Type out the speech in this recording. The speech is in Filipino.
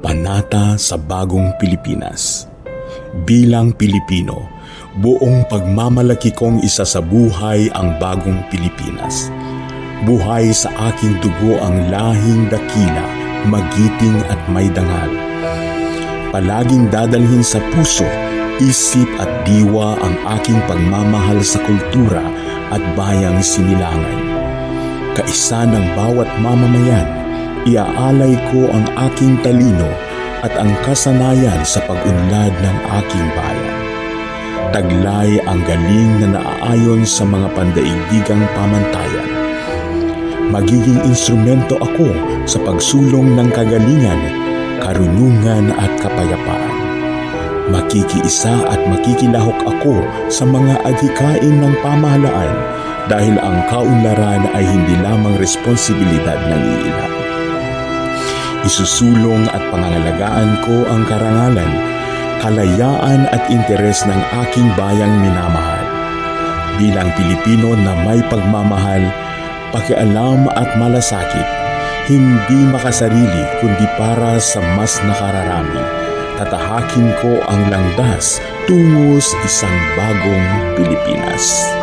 Panata sa Bagong Pilipinas Bilang Pilipino, buong pagmamalaki kong isa sa buhay ang bagong Pilipinas. Buhay sa aking dugo ang lahing dakila, magiting at may dangal. Palaging dadalhin sa puso, isip at diwa ang aking pagmamahal sa kultura at bayang sinilangan. Kaisa ng bawat mamamayan, iaalay ko ang aking talino at ang kasanayan sa pag-unlad ng aking bayan. Taglay ang galing na naaayon sa mga pandaigdigang pamantayan. Magiging instrumento ako sa pagsulong ng kagalingan, karunungan at kapayapaan. Makikiisa at makikilahok ako sa mga adhikain ng pamahalaan dahil ang kaunlaran ay hindi lamang responsibilidad ng iilan. Isusulong at pangangalagaan ko ang karangalan, kalayaan at interes ng aking bayang minamahal. Bilang Pilipino na may pagmamahal, pakialam at malasakit, hindi makasarili kundi para sa mas nakararami. Tatahakin ko ang langdas tungo sa isang bagong Pilipinas.